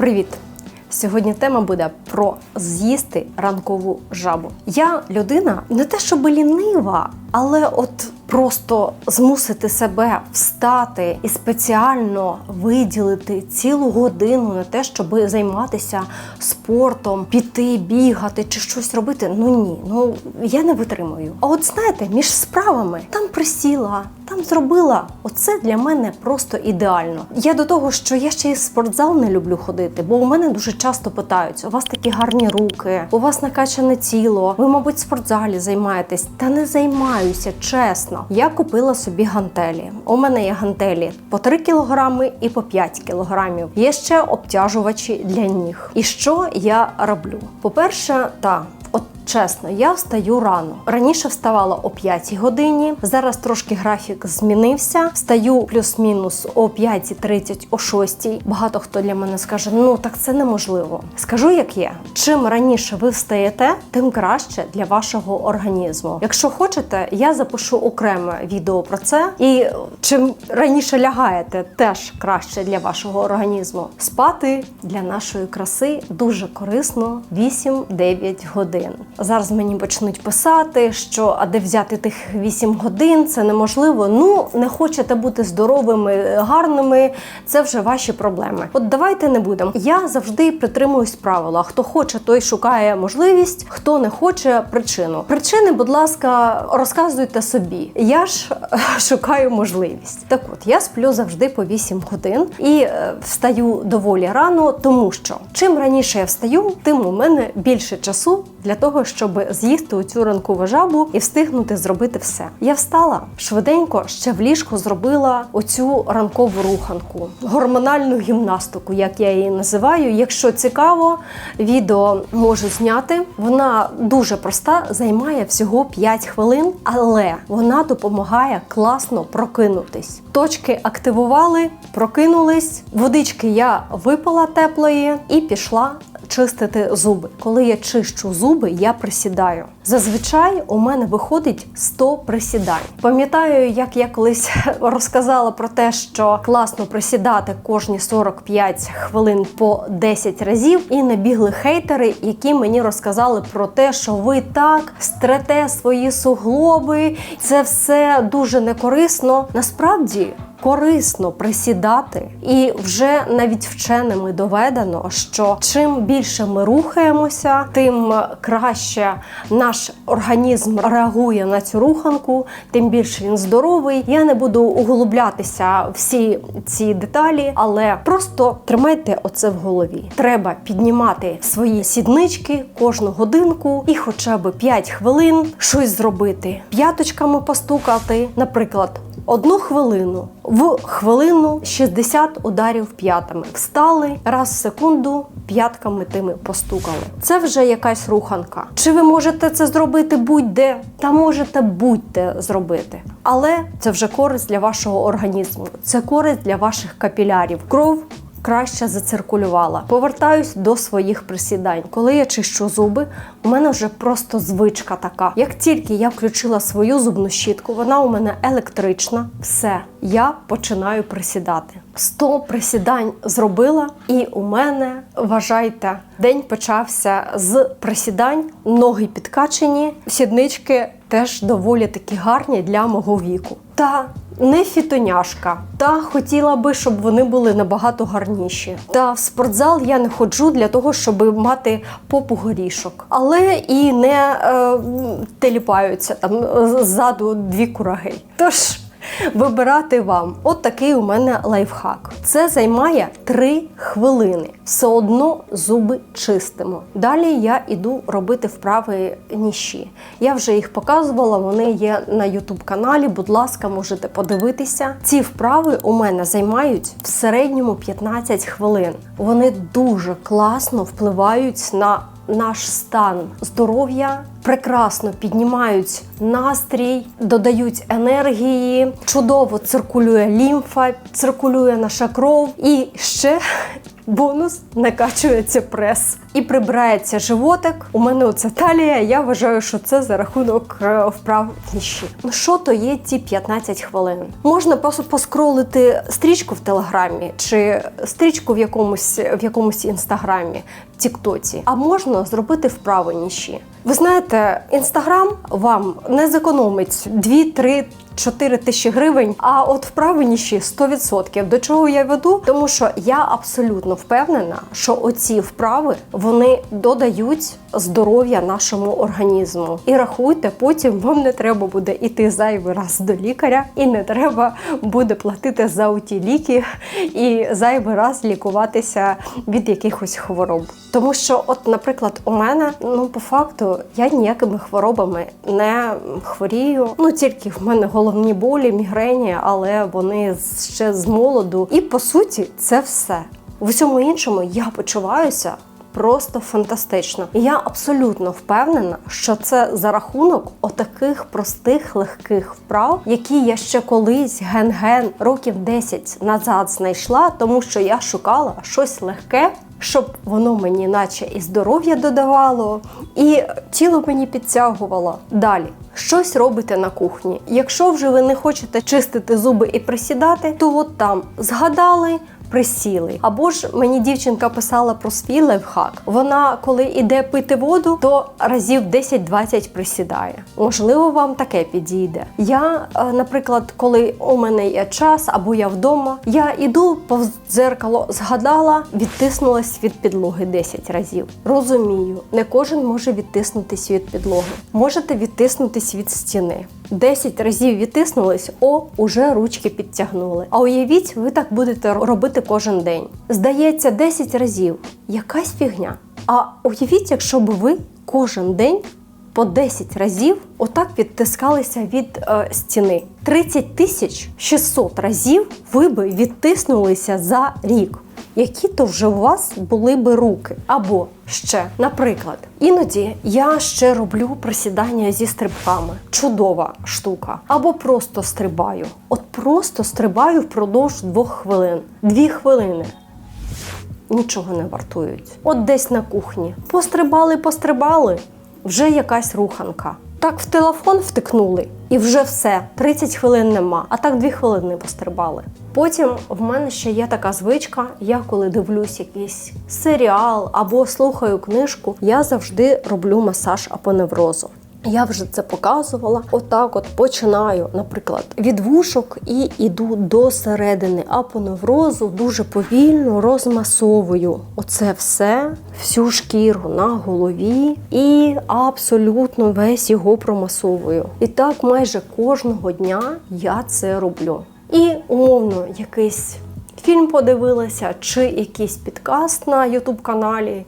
Привіт! Сьогодні тема буде про з'їсти ранкову жабу. Я людина не те, щоб лінива, але от просто змусити себе встати і спеціально виділити цілу годину на те, щоб займатися спортом, піти, бігати чи щось робити. Ну ні, ну я не витримую. А от знаєте, між справами там присіла, там зробила. Оце для мене просто ідеально. Я до того, що я ще й в спортзал не люблю ходити, бо у мене дуже часто питають: у вас такі гарні руки, у вас накачане тіло. Ви, мабуть, в спортзалі займаєтесь. Та не займаюся, чесно. Я купила собі гантелі. У мене є гантелі по 3 кілограми і по 5 кілограмів. Є ще обтяжувачі для ніг. І що я роблю? По-перше, та От чесно, я встаю рано. Раніше вставала о 5 годині. Зараз трошки графік змінився. Встаю плюс-мінус о 5.30, о 6. Багато хто для мене скаже: ну так це неможливо. Скажу, як є. Чим раніше ви встаєте, тим краще для вашого організму. Якщо хочете, я запишу окреме відео про це. І чим раніше лягаєте, теж краще для вашого організму. Спати для нашої краси дуже корисно 8-9 годин. Зараз мені почнуть писати, що а де взяти тих 8 годин, це неможливо. Ну не хочете бути здоровими, гарними. Це вже ваші проблеми. От давайте не будемо. Я завжди притримуюсь правила. Хто хоче, той шукає можливість, хто не хоче причину. Причини, будь ласка, розказуйте собі. Я ж шукаю можливість. Так от я сплю завжди по 8 годин і е, встаю доволі рано, тому що чим раніше я встаю, тим у мене більше часу для того, щоб з'їсти оцю ранкову жабу і встигнути зробити все. Я встала швиденько ще в ліжку зробила оцю ранкову руханку, гормональну гімнастику, як я її називаю. Якщо цікаво, відео можу зняти. Вона дуже проста, займає всього 5 хвилин, але вона допомагає класно прокинутись. Точки активували, прокинулись. Водички я випила теплої і пішла чистити зуби. Коли я чищу зуби, я присідаю. Зазвичай у мене виходить 100 присідань. Пам'ятаю, як я колись розказала про те, що класно присідати кожні 45 хвилин по 10 разів, і набігли хейтери, які мені розказали про те, що ви так стрете свої суглоби, це все дуже некорисно. Насправді корисно присідати, і вже навіть вченими доведено, що чим більше ми рухаємося, тим краще наш організм реагує на цю руханку, тим більше він здоровий. Я не буду углублятися всі ці деталі, але просто тримайте оце в голові. Треба піднімати свої сіднички кожну годинку і хоча б 5 хвилин щось зробити, п'яточками постукати, наприклад. Одну хвилину в хвилину 60 ударів п'ятами. Встали раз в секунду п'ятками тими постукали. Це вже якась руханка. Чи ви можете це зробити будь-де? Та можете будь-де зробити. Але це вже користь для вашого організму. Це користь для ваших капілярів. Кров краще зациркулювала. Повертаюсь до своїх присідань. Коли я чищу зуби, у мене вже просто звичка така. Як тільки я включила свою зубну щітку, вона у мене електрична, все, я починаю присідати. 100 присідань зробила, і у мене, вважайте, день почався з присідань, ноги підкачені, сіднички теж доволі такі гарні для мого віку. Та не фітоняшка, та хотіла би, щоб вони були набагато гарніші. Та в спортзал я не ходжу для того, щоб мати попу горішок, але і не е, теліпаються там ззаду дві кураги. Тож. Вибирати вам. От такий у мене лайфхак. Це займає 3 хвилини. Все одно зуби чистимо. Далі я іду робити вправи ніші. Я вже їх показувала, вони є на ютуб каналі. Будь ласка, можете подивитися. Ці вправи у мене займають в середньому 15 хвилин. Вони дуже класно впливають на наш стан здоров'я прекрасно піднімають настрій, додають енергії, чудово циркулює лімфа, циркулює наша кров і ще. Бонус накачується прес і прибирається животик. У мене оце талія. Я вважаю, що це за рахунок е, вправ ніші. Ну що то є ці 15 хвилин? Можна просто поскролити стрічку в телеграмі чи стрічку в якомусь в якомусь інстаграмі, тіктоці, а можна зробити вправи ніші. Ви знаєте, інстаграм вам не зекономить 2-3 4 тисячі гривень. А от ніші 100%. До чого я веду? Тому що я абсолютно впевнена, що оці вправи вони додають здоров'я нашому організму. І рахуйте, потім вам не треба буде іти зайвий раз до лікаря, і не треба буде платити за оті ліки і зайвий раз лікуватися від якихось хвороб. Тому що, от, наприклад, у мене ну по факту я ніякими хворобами не хворію. Ну тільки в мене головні болі, мігрені, але вони ще з молоду. І по суті, це все. В усьому іншому я почуваюся. Просто фантастично. І я абсолютно впевнена, що це за рахунок отаких простих легких вправ, які я ще колись ген-ген років 10 назад знайшла, тому що я шукала щось легке, щоб воно мені, наче і здоров'я додавало, і тіло мені підтягувало. Далі. Щось робите на кухні. Якщо вже ви не хочете чистити зуби і присідати, то от там згадали. Присіли. Або ж мені дівчинка писала про свій лайфхак. Вона, коли йде пити воду, то разів 10-20 присідає. Можливо, вам таке підійде. Я, е, наприклад, коли у мене є час або я вдома, я іду повз дзеркало, згадала, відтиснулась від підлоги 10 разів. Розумію, не кожен може відтиснутись від підлоги. Можете відтиснутись від стіни. 10 разів відтиснулись, о, уже ручки підтягнули. А уявіть, ви так будете робити кожен день. Здається, 10 разів. Якась фігня. А уявіть, якщо б ви кожен день по 10 разів отак відтискалися від е, стіни. 30 тисяч 600 разів ви би відтиснулися за рік. Які то вже у вас були би руки. Або ще, наприклад, іноді я ще роблю присідання зі стрибками. Чудова штука. Або просто стрибаю. От просто стрибаю впродовж двох хвилин. Дві хвилини. Нічого не вартують. От десь на кухні. Пострибали, пострибали, вже якась руханка. Так в телефон втикнули, і вже все. 30 хвилин нема. А так 2 хвилини пострибали. Потім в мене ще є така звичка. Я коли дивлюсь якийсь серіал або слухаю книжку, я завжди роблю масаж апоневрозу. Я вже це показувала. Отак, от починаю, наприклад, від вушок і іду до середини апоневрозу, дуже повільно розмасовую оце все, всю шкіру на голові і абсолютно весь його промасовую. І так майже кожного дня я це роблю. І умовно якийсь фільм подивилася, чи якийсь підкаст на Ютуб каналі.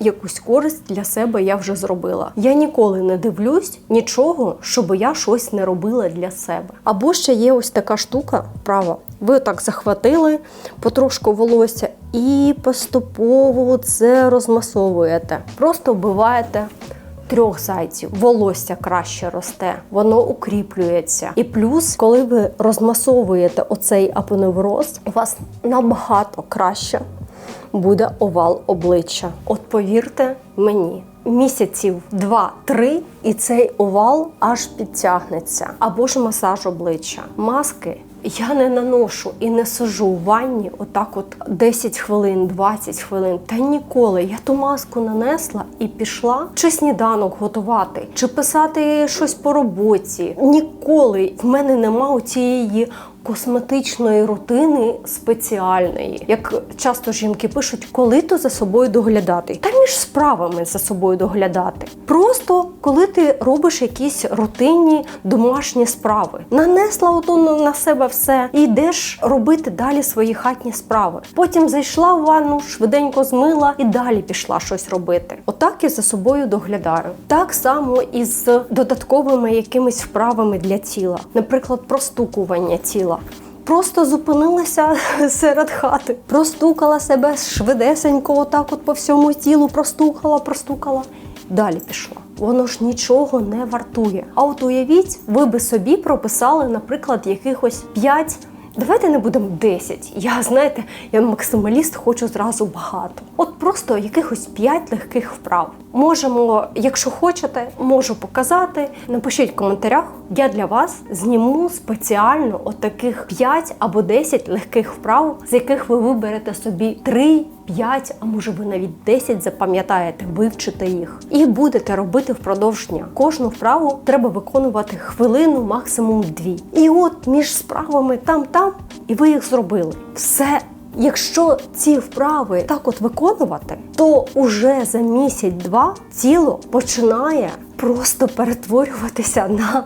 Якусь користь для себе я вже зробила. Я ніколи не дивлюсь нічого, щоб я щось не робила для себе. Або ще є ось така штука, права. Ви так захватили потрошку волосся і поступово це розмасовуєте. Просто вбиваєте. Трьох зайців волосся краще росте, воно укріплюється. І плюс, коли ви розмасовуєте оцей апоневроз, у вас набагато краще буде овал обличчя. От повірте мені. Місяців два-три, і цей овал аж підтягнеться. Або ж масаж обличчя. Маски я не наношу і не сижу в ванні отак, от 10 хвилин, 20 хвилин. Та ніколи я ту маску нанесла і пішла чи сніданок готувати, чи писати щось по роботі. Ніколи в мене нема цієї косметичної рутини спеціальної. Як часто жінки пишуть, коли то за собою доглядати. Та між справами за собою доглядати. Просто коли ти робиш якісь рутинні домашні справи, нанесла ото на себе все і йдеш робити далі свої хатні справи. Потім зайшла в ванну, швиденько змила і далі пішла щось робити. Отак я за собою доглядаю. Так само і з додатковими якимись вправами для тіла, наприклад, простукування тіла. Просто зупинилася серед хати, простукала себе швидесенько, отак от по всьому тілу, простукала, простукала. Далі пішла. Воно ж нічого не вартує. А от уявіть, ви би собі прописали, наприклад, якихось 5 Давайте не будемо 10. Я знаєте, я максималіст, хочу зразу багато. От просто якихось 5 легких вправ. Можемо, якщо хочете, можу показати. Напишіть в коментарях. Я для вас зніму спеціально отаких 5 або 10 легких вправ, з яких ви виберете собі 3, 5, а може ви навіть 10 запам'ятаєте, вивчите їх. І будете робити впродовж дня. Кожну вправу треба виконувати хвилину, максимум дві. І от між справами там-там, і ви їх зробили. Все Якщо ці вправи так от виконувати, то уже за місяць-два тіло починає просто перетворюватися на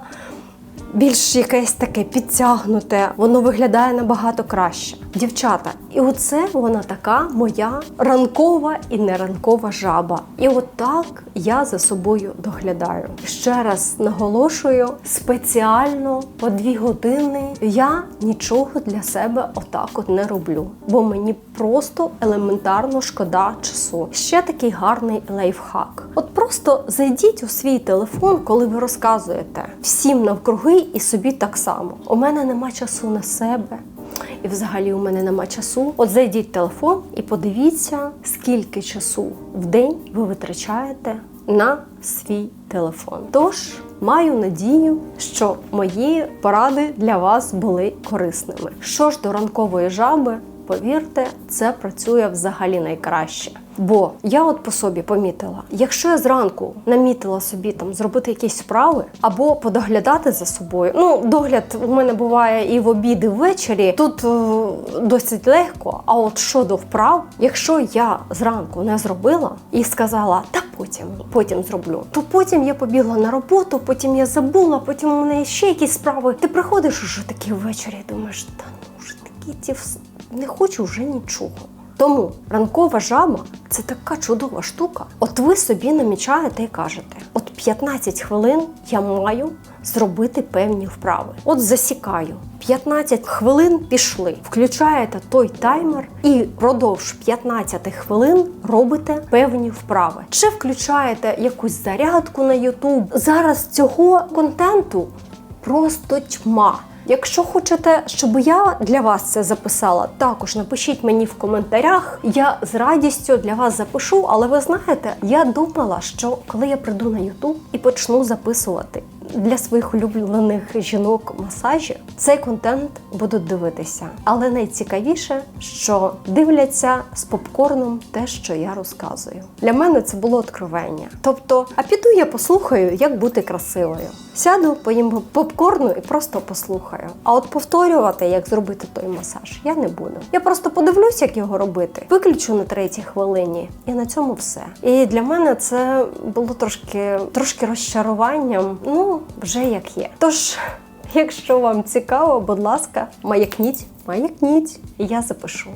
більш якесь таке підтягнуте, воно виглядає набагато краще. Дівчата, і оце вона така моя ранкова і не ранкова жаба. І отак я за собою доглядаю. Ще раз наголошую, спеціально по дві години я нічого для себе отак от не роблю, бо мені просто елементарно шкода часу. Ще такий гарний лайфхак. От просто зайдіть у свій телефон, коли ви розказуєте всім навкруги і собі так само. У мене нема часу на себе. І взагалі у мене нема часу. От зайдіть в телефон і подивіться, скільки часу в день ви витрачаєте на свій телефон. Тож маю надію, що мої поради для вас були корисними. Що ж до ранкової жаби, повірте, це працює взагалі найкраще. Бо я от по собі помітила, якщо я зранку намітила собі там зробити якісь справи або подоглядати за собою. Ну, догляд у мене буває і в обід, і ввечері. Тут е, досить легко. А от щодо вправ, якщо я зранку не зробила і сказала, та потім, потім зроблю, то потім я побігла на роботу, потім я забула, потім у мене ще якісь справи. Ти приходиш уже таки ввечері думаєш, та ну ж такі ті не хочу вже нічого. Тому ранкова жаба це така чудова штука. От ви собі намічаєте і кажете: от 15 хвилин я маю зробити певні вправи. От засікаю. 15 хвилин пішли. Включаєте той таймер і впродовж 15 хвилин робите певні вправи. Чи включаєте якусь зарядку на YouTube. Зараз цього контенту просто тьма. Якщо хочете, щоб я для вас це записала, також напишіть мені в коментарях. Я з радістю для вас запишу, але ви знаєте, я думала, що коли я прийду на YouTube і почну записувати для своїх улюблених жінок масажі, цей контент будуть дивитися. Але найцікавіше, що дивляться з попкорном те, що я розказую. Для мене це було откровення. Тобто, а піду я послухаю, як бути красивою. Сяду, поїм попкорну і просто послухаю. А от повторювати, як зробити той масаж, я не буду. Я просто подивлюсь, як його робити, виключу на третій хвилині, і на цьому все. І для мене це було трошки, трошки розчаруванням. Ну, вже як є. Тож. Якщо вам цікаво, будь ласка, маякніть, маякніть, я запишу.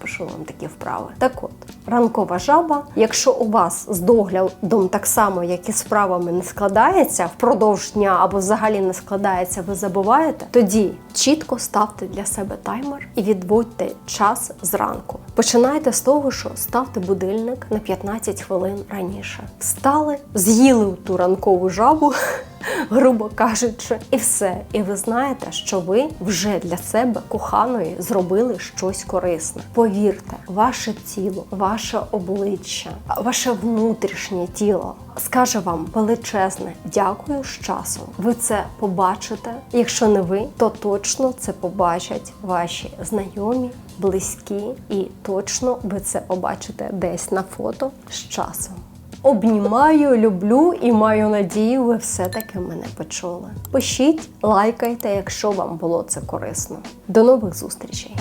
Запишу вам такі вправи. Так от, ранкова жаба. Якщо у вас з доглядом так само, як і з вправами, не складається впродовж дня або взагалі не складається, ви забуваєте, тоді чітко ставте для себе таймер і відводьте час зранку. Починайте з того, що ставте будильник на 15 хвилин раніше. Встали, з'їли ту ранкову жабу. грубо кажучи, і все. І ви знаєте, що ви вже для себе коханої зробили щось корисне. Повірте, ваше тіло, ваше обличчя, ваше внутрішнє тіло скаже вам величезне дякую з часом. Ви це побачите. Якщо не ви, то точно це побачать ваші знайомі, близькі, і точно ви це побачите десь на фото з часом. Обнімаю, люблю і маю надію, ви все-таки мене почули. Пишіть, лайкайте, якщо вам було це корисно. До нових зустрічей!